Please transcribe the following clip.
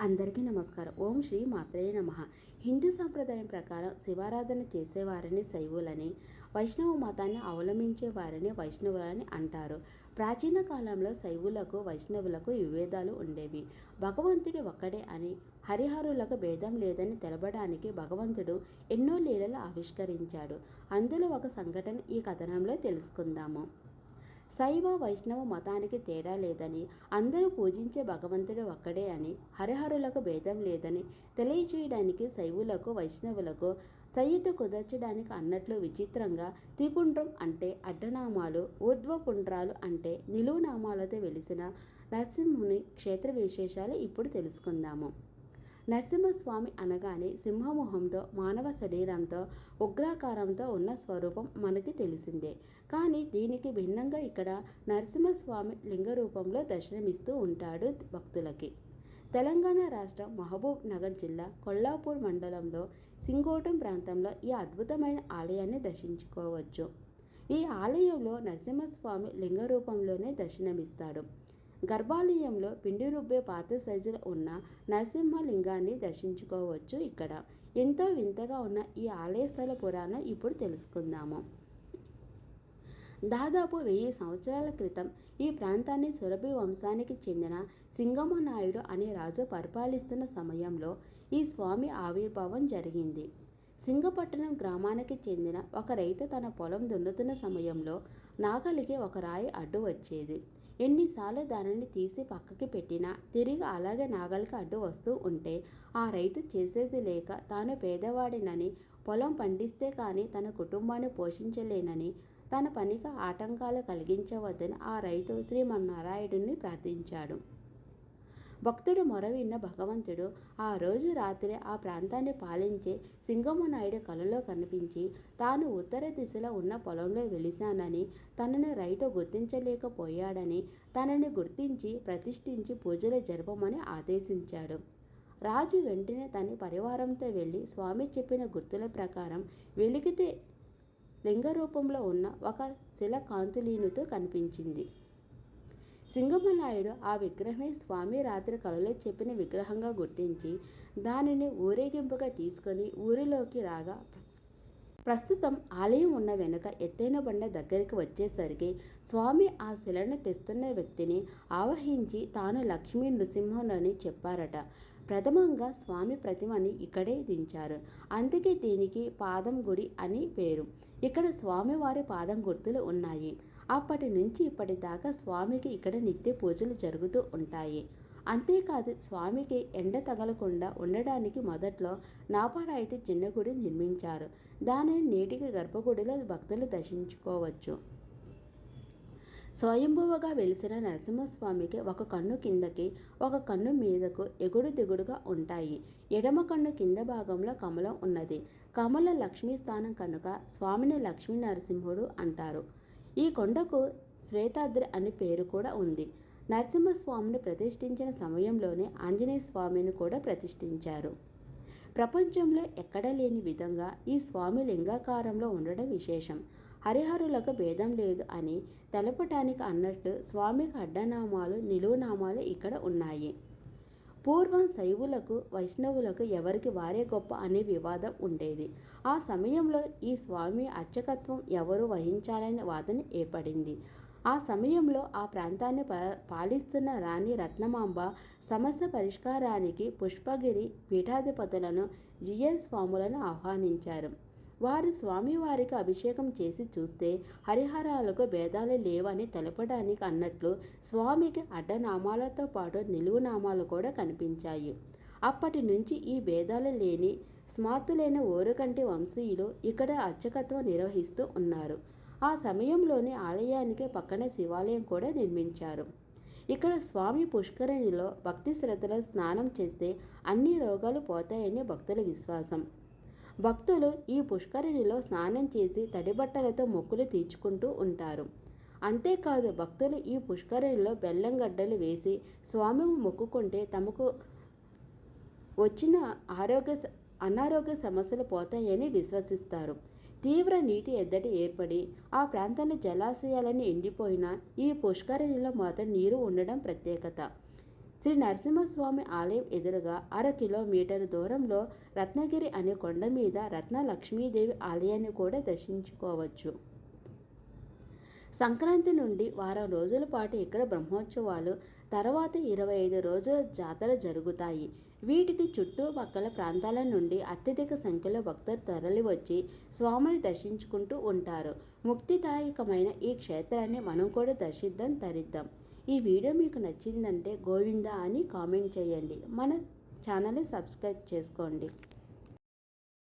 అందరికీ నమస్కారం. ఓం శ్రీ మాత్రే నమ. హిందూ సాంప్రదాయం ప్రకారం శివారాధన చేసేవారిని శైవులని వైష్ణవ మతాన్ని అవలంబించే వారిని వైష్ణవులని అంటారు. ప్రాచీన కాలంలో శైవులకు వైష్ణవులకు విభేదాలు ఉండేవి. భగవంతుడు ఒక్కడే అని హరిహరులకు భేదం లేదని తెలపడానికి భగవంతుడు ఎన్నో లీలలు ఆవిష్కరించాడు. అందులో ఒక సంఘటన ఈ కథనంలో తెలుసుకుందాము. శైవ వైష్ణవ మతానికి తేడా లేదని అందరూ పూజించే భగవంతుడు ఒక్కడే అని హరిహరులకు భేదం లేదని తెలియచేయడానికి శైవులకు వైష్ణవులకు సయ్యత కుదర్చడానికి అన్నట్లు విచిత్రంగా త్రిపుండ్రం అంటే అడ్డనామాలు ఊర్ధ్వపుండ్రాలు అంటే నిలువునామాలతో వెలిసిన నరసింహుని క్షేత్ర విశేషాలు ఇప్పుడు తెలుసుకుందాము. నరసింహస్వామి అనగానే సింహమొహంతో మానవ శరీరంతో ఉగ్రాకారంతో ఉన్న స్వరూపం మనకి తెలిసిందే. కానీ దీనికి భిన్నంగా ఇక్కడ నరసింహస్వామి లింగ రూపంలో దర్శనమిస్తూ ఉంటాడు భక్తులకి. తెలంగాణ రాష్ట్రం మహబూబ్ నగర్ జిల్లా కొల్లాపూర్ మండలంలో సింగోటం ప్రాంతంలో ఈ అద్భుతమైన ఆలయాన్ని దర్శించుకోవచ్చు. ఈ ఆలయంలో నరసింహస్వామి లింగ రూపంలోనే దర్శనమిస్తాడు. గర్భాలయంలో పిండి రుబ్బే పాత సైజులో ఉన్న నరసింహలింగాన్ని దర్శించుకోవచ్చు ఇక్కడ. ఎంతో వింతగా ఉన్న ఈ ఆలయ స్థల పురాణం ఇప్పుడు తెలుసుకుందాము. దాదాపు వెయ్యి సంవత్సరాల క్రితం ఈ ప్రాంతాన్ని సురభి వంశానికి చెందిన సింగమ నాయుడు అనే రాజు పరిపాలిస్తున్న సమయంలో ఈ స్వామి ఆవిర్భావం జరిగింది. సింగపట్టణం గ్రామానికి చెందిన ఒక రైతు తన పొలం దున్నుతున్న సమయంలో నాగలికి ఒక రాయి అడ్డు వచ్చేది. ఎన్నిసార్లు దానిని తీసి పక్కకి పెట్టినా తిరిగి అలాగే నాగలికి అడ్డు వస్తూ ఉంటే ఆ రైతు చేసేది లేక తాను పేదవాడినని పొలం పండిస్తే కానీ తన కుటుంబాన్ని పోషించలేనని తన పనికి ఆటంకాలు కలిగించవద్దని ఆ రైతు శ్రీమన్నారాయణుడిని ప్రార్థించాడు. భక్తుడు మొర విన్న భగవంతుడు ఆ రోజు రాత్రి ఆ ప్రాంతాన్ని పాలించే సింగమనాయుడు కలలో కనిపించి తాను ఉత్తర దిశలో ఉన్న పొలంలో వెలిశానని తనను రైతు గుర్తించలేకపోయాడని తనని గుర్తించి ప్రతిష్ఠించి పూజలు జరపమని ఆదేశించాడు. రాజు వెంటనే తన పరివారంతో వెళ్ళి స్వామి చెప్పిన గుర్తుల ప్రకారం వెలిగితే లింగ రూపంలో ఉన్న ఒక శిల కాంతులీనుతో కనిపించింది. సింగమనాయుడు ఆ విగ్రహమే స్వామి రాత్రి కలలో చెప్పిన విగ్రహంగా గుర్తించి దానిని ఊరేగింపుగా తీసుకొని ఊరిలోకి రాగా ప్రస్తుతం ఆలయం ఉన్న వెనుక ఎత్తైన బండ దగ్గరికి వచ్చేసరికి స్వామి ఆ శిలను తెస్తున్న వ్యక్తిని ఆవహించి తాను లక్ష్మీ నృసింహులని చెప్పారట. ప్రథమంగా స్వామి ప్రతిమని ఇక్కడే దించారు. అందుకే దీనికి పాదం గుడి అని పేరు. ఇక్కడ స్వామివారి పాదం గుర్తులు ఉన్నాయి. అప్పటి నుంచి ఇప్పటిదాకా స్వామికి ఇక్కడ నిత్య పూజలు జరుగుతూ ఉంటాయి. అంతేకాదు స్వామికి ఎండ తగలకుండా ఉండడానికి మొదట్లో నాపారాయితీ చిన్న గుడి నిర్మించారు. దానిని నేటికి గర్భగుడిలో భక్తులు దర్శించుకోవచ్చు. స్వయంభువగా వెలిసిన నరసింహస్వామికి ఒక కన్ను కిందకి ఒక కన్ను మీదకు ఎగుడు దిగుడుగా ఉంటాయి. ఎడమ కన్ను కింద భాగంలో కమలం ఉన్నది. కమల లక్ష్మీ స్థానం కనుక స్వామిని లక్ష్మీ నరసింహుడు అంటారు. ఈ కొండకు శ్వేతాద్రి అనే పేరు కూడా ఉంది. నరసింహస్వామిని ప్రతిష్ఠించిన సమయంలోనే ఆంజనేయ స్వామిని కూడా ప్రతిష్ఠించారు. ప్రపంచంలో ఎక్కడా లేని విధంగా ఈ స్వామి లింగాకారంలో ఉండడం విశేషం. హరిహరులకు భేదం లేదు అని తెలపటానికి అన్నట్టు స్వామికి అడ్డనామాలు నిలువునామాలు ఇక్కడ ఉన్నాయి. పూర్వం శైవులకు వైష్ణవులకు ఎవరికి వారే గొప్ప అనే వివాదం ఉండేది. ఆ సమయంలో ఈ స్వామి అర్చకత్వం ఎవరు వహించాలనే వాదన ఏర్పడింది. ఆ సమయంలో ఆ ప్రాంతాన్ని ప పాలిస్తున్న రాణి రత్నమాంబ సమస్య పరిష్కారానికి పుష్పగిరి పీఠాధిపతులను జిఎల్ స్వాములను ఆహ్వానించారు. వారు స్వామివారికి అభిషేకం చేసి చూస్తే హరిహరాలకు భేదాలు లేవని తెలపడానికి అన్నట్లు స్వామికి అడ్డనామాలతో పాటు నిలువు నామాలు కూడా కనిపించాయి. అప్పటి నుంచి ఈ భేదాలు లేని స్మార్తులైన ఓరుకంటి వంశీయులు ఇక్కడ అర్చకత్వం నిర్వహిస్తూ ఉన్నారు. ఆ సమయంలోనే ఆలయానికి పక్కన శివాలయం కూడా నిర్మించారు. ఇక్కడ స్వామి పుష్కరిణిలో భక్తి శ్రద్ధలో స్నానం చేస్తే అన్ని రోగాలు పోతాయని భక్తుల విశ్వాసం. భక్తులు ఈ పుష్కరిణిలో స్నానం చేసి తడి బట్టలతో మొక్కులు తీర్చుకుంటూ ఉంటారు. అంతేకాదు భక్తులు ఈ పుష్కరిణిలో బెల్లం గడ్డలు వేసి స్వామి మొక్కుకుంటే తమకు వచ్చిన ఆరోగ్య అనారోగ్య సమస్యలు పోతాయని విశ్వసిస్తారు. తీవ్ర నీటి ఎద్దడి ఏర్పడి ఆ ప్రాంతంలో జలాశయాలన్నీ ఎండిపోయినా ఈ పుష్కరిణిలో మాత్రం నీరు ఉండడం ప్రత్యేకత. శ్రీ నరసింహస్వామి ఆలయం ఎదురుగా అర కిలోమీటర్ దూరంలో రత్నగిరి అనే కొండ మీద రత్న లక్ష్మీదేవి ఆలయాన్ని కూడా దర్శించుకోవచ్చు. సంక్రాంతి నుండి వారం రోజుల పాటు ఇక్కడ బ్రహ్మోత్సవాలు తర్వాత ఇరవై ఐదు రోజుల జాతర జరుగుతాయి. వీటికి చుట్టుపక్కల ప్రాంతాల నుండి అత్యధిక సంఖ్యలో భక్తులు తరలివచ్చి స్వామిని దర్శించుకుంటూ ఉంటారు. ముక్తిదాయకమైన ఈ క్షేత్రాన్ని మనం కూడా దర్శిద్దాం తరిద్దాం. ఈ వీడియో మీకు నచ్చిందంటే గోవిందా అని కామెంట్ చేయండి. మన ఛానల్ని సబ్స్క్రైబ్ చేసుకోండి.